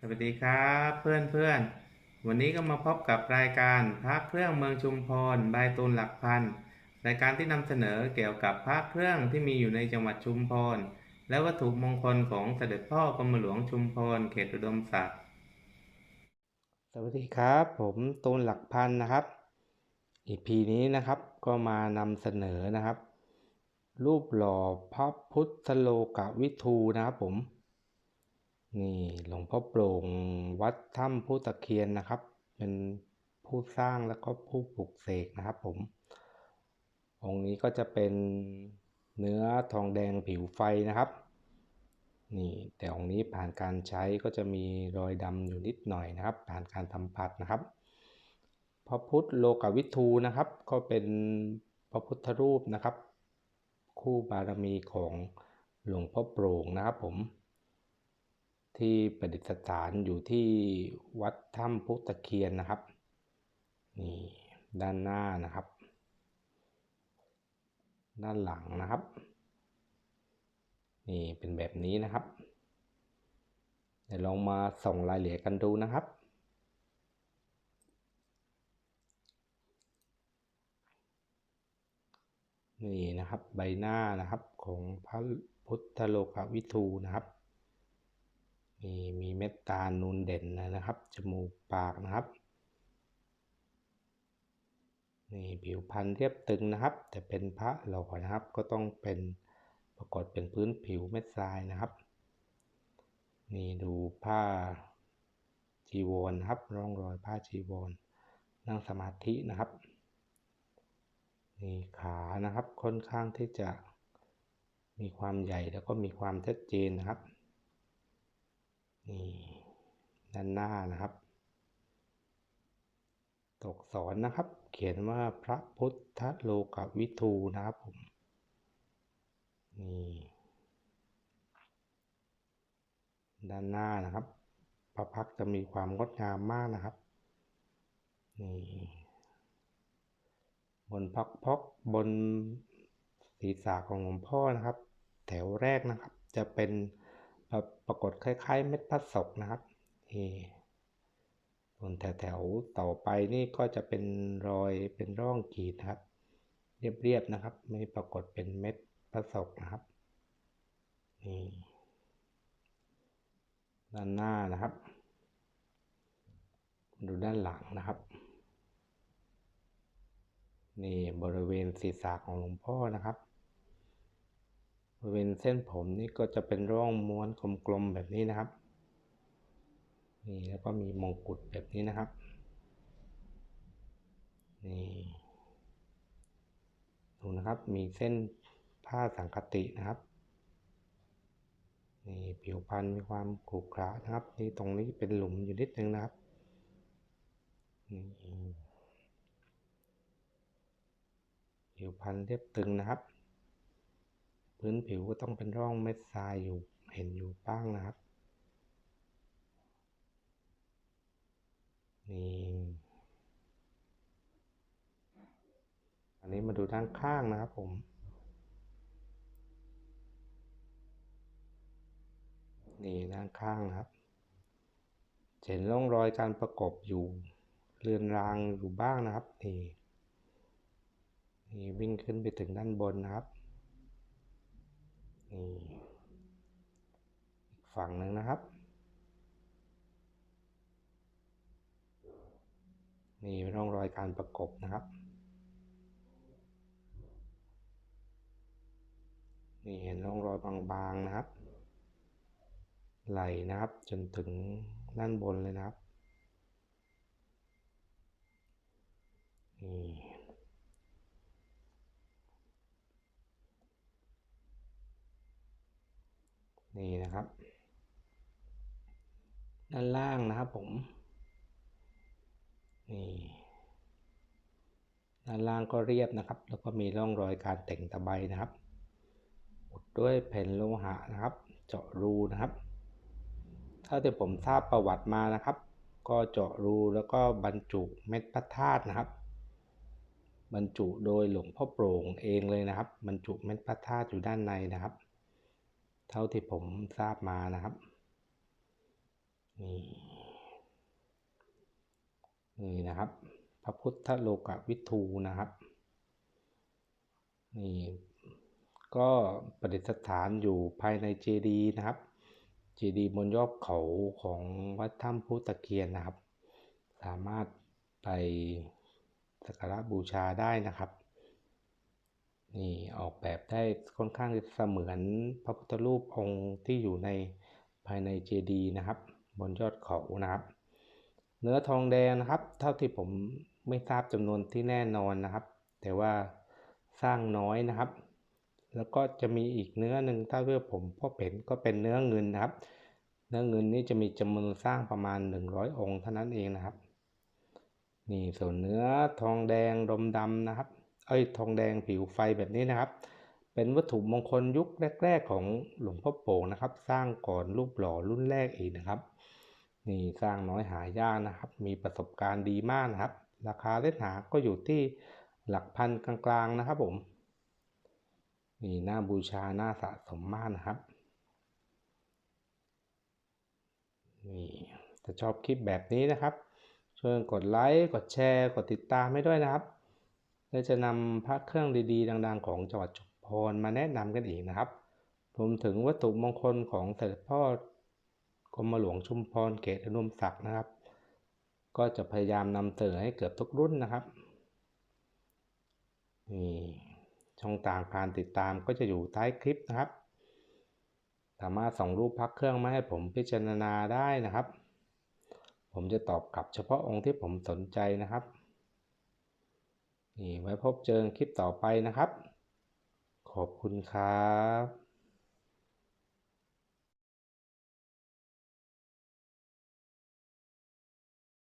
สวัสดีครับเพื่อนเพื่อนวันนี้ก็มาพบกับรายการพระเครื่องเมืองชุมพรบายตูนหลักพันรายการที่นำเสนอเกี่ยวกับพระเครื่องที่มีอยู่ในจังหวัดชุมพรและวัตถุมงคลของเสด็จพ่อกรมหลวงชุมพรเขตอุดมศักดิ์สวัสดีครับ ผมตูนหลักพันนะครับ EP นี้นะครับก็มานำเสนอนะครับ รูปหล่อพระพุทธโลกวิทูนะครับผม นี่หลวงพ่อโปร่งวัดถ้ำผู้ตะเคียนนะครับ เป็นผู้สร้างแล้วก็ผู้ปลุกเสกนะครับผม องค์นี้ก็จะเป็นเนื้อทองแดงผิวไฟนะครับ นี่แต่องค์นี้ผ่านการใช้ก็จะมีรอยดำอยู่นิดหน่อยนะครับ ผ่านการสัมผัสนะครับ พระพุทธโลกวิทูนะครับ ก็เป็นพระพุทธรูปนะครับ คู่บารมีของหลวงพ่อโปร่งนะครับผม ที่ประดิษฐานอยู่ที่วัดถ้ำพุตะเคียนนะครับ นี่ด้านหน้านะครับ ด้านหลังนะครับ นี่เป็นแบบนี้นะครับ เดี๋ยวลองมาส่งรายละเอียดกันดูนะครับนี่นะครับใบหน้านะครับของพระพุทธโลกวิทูนะครับ มีมีเม็ดตานูนเด่นนะครับ จมูกปากนะครับนี่ผิวพรรณเรียบตึงนะครับ แต่เป็นพระหล่อนะครับ ก็ต้องเป็นปรากฏเป็นพื้นผิวเม็ดทรายนะครับ นี่ดูผ้าจีวรนะครับ ร่องรอยผ้าจีวรนั่งสมาธินะครับนี่ขานะครับค่อนข้างที่จะมีความใหญ่แล้วก็มีความชัดเจนนะครับ นี่ด้านหน้านะครับ ตกสอนนะครับ เขียนว่าพระพุทธโลกวิทูนะครับผมนี่ด้านหน้านะครับ พระพักจะมีความงดงามมากนะครับนี่บนพักพกบนศีรษะของหลวงพ่อนะครับ แถวแรกนะครับ จะเป็น ปรากฏคล้ายๆ เม็ดพัดศกนะครับนี่ส่วนแถวๆต่อไปนี่ก็จะเป็นรอยเป็นร่องขีดนะครับ เรียบๆนะครับ ไม่ปรากฏเป็นเม็ดพัดศกนะครับนี่ด้านหน้านะครับ ดูด้านหลังนะครับนี่บริเวณศีรษะของหลวงพ่อนะครับ ริเวณเส้นผมนี่ก็จะเป็นร่องม้วนกลมๆแบบนี้นะครับ นี่แล้วก็มีมงกุฎแบบนี้นะครับ นี่ดูนะครับ มีเส้นผ้าสังคตินะครับ นี่ผิวพรรณมีความขรุขระนะครับ นี่ตรงนี้เป็นหลุมอยู่นิดนึงนะครับ นี่ผิวพรรณเรียบตึงนะครับ พื้นผิวก็ต้องเป็นร่องเม็ดทรายอยู่เห็นอยู่บ้างนะครับ นี่ อันนี้มาดูด้านข้างนะครับผม นี่ด้านข้างนะครับ เห็นร่องรอยการประกบอยู่เรือนรางอยู่บ้างนะครับ นี่นี่วิ่งขึ้นไปถึงด้านบนนะครับ นี่อีก ฝั่งหนึ่งนะครับ นี่ร่องรอยการประกบนะครับ นี่เห็นร่องรอยบางๆนะครับ ไหลนะครับจนถึงด้านบนเลยนะครับนี่นี่นะครับ ด้านล่างนะครับผม นี่ด้านล่างก็เรียบนะครับ แล้วก็มีร่องรอยการแต่งตะไบนะครับอุดด้วยแผ่นโลหะนะครับ เจาะรูนะครับ ถ้าที่ผมทราบประวัติมานะครับ ก็เจาะรูแล้วก็บรรจุเม็ดพระธาตุนะครับ บรรจุโดยหลวงพ่อโปร่งเองเลยนะครับ บรรจุเม็ดพระธาตุอยู่ด้านในนะครับ เท่าที่ผมทราบมานะครับ นี่นี่นะครับ พระพุทธโลกวิทูนะครับ นี่ก็ประดิษฐานอยู่ภายในเจดีย์นะครับ เจดีย์บนยอดเขาของวัดถ้ำพุตะเคียนนะครับ สามารถไปสักการะบูชาได้นะครับ นี่ออกแบบได้ค่อนข้างเสมือนพระพุทธรูปองค์ที่อยู่ในภายในเจดีย์นะครับ บนยอดเขานะครับ เนื้อทองแดงนะครับ เท่าที่ผมไม่ทราบจำนวนที่แน่นอนนะครับ แต่ว่าสร้างน้อยนะครับ แล้วก็จะมีอีกเนื้อหนึ่งถ้าเพื่อผมพบเห็นก็เป็นเนื้อเงินนะครับ เนื้อเงินนี้จะมีจำนวนสร้างประมาณ 100 องค์เท่านั้นเองนะครับนี่ส่วนเนื้อทองแดงดมดำนะครับ เอ้ยทองแดงผิวไฟแบบนี้นะครับ เป็นวัตถุมงคลยุคแรก ๆ ของหลวงพ่อโป่งนะครับ สร้างก่อนรูปหล่อรุ่นแรกอีกนะครับ นี่สร้างน้อยหายากนะครับ มีประสบการณ์ดีมากนะครับ ราคาเล่นหาก็อยู่ที่หลักพันกลางๆนะครับผมนี่หน่าบูชาหน่าสะสมมากนะครับนี่ถ้าชอบคลิปแบบนี้นะครับช่วยกดไลค์กดแชร์ กดติดตามให้ด้วยนะครับและจะนำพระเครื่องดีๆ ดังๆ ของจังหวัดชุมพรมาแนะนำกันอีกนะครับรวมถึงวัตถุมงคลของเสด็จพ่อ กรมหลวงชุมพรเขตอนุมศักดิ์นะครับ ก็จะพยายามนำเสนอให้เกือบทุกรุ่นนะครับนี่ช่องทางการติดตามก็จะอยู่ท้ายคลิปนะครับ สามารถส่งรูปพักเครื่องมาให้ผมพิจารณาได้นะครับ ผมจะตอบกลับเฉพาะองค์ที่ผมสนใจนะครับนี่ไว้พบเจอคลิปต่อไปนะครับ ขอบคุณครับ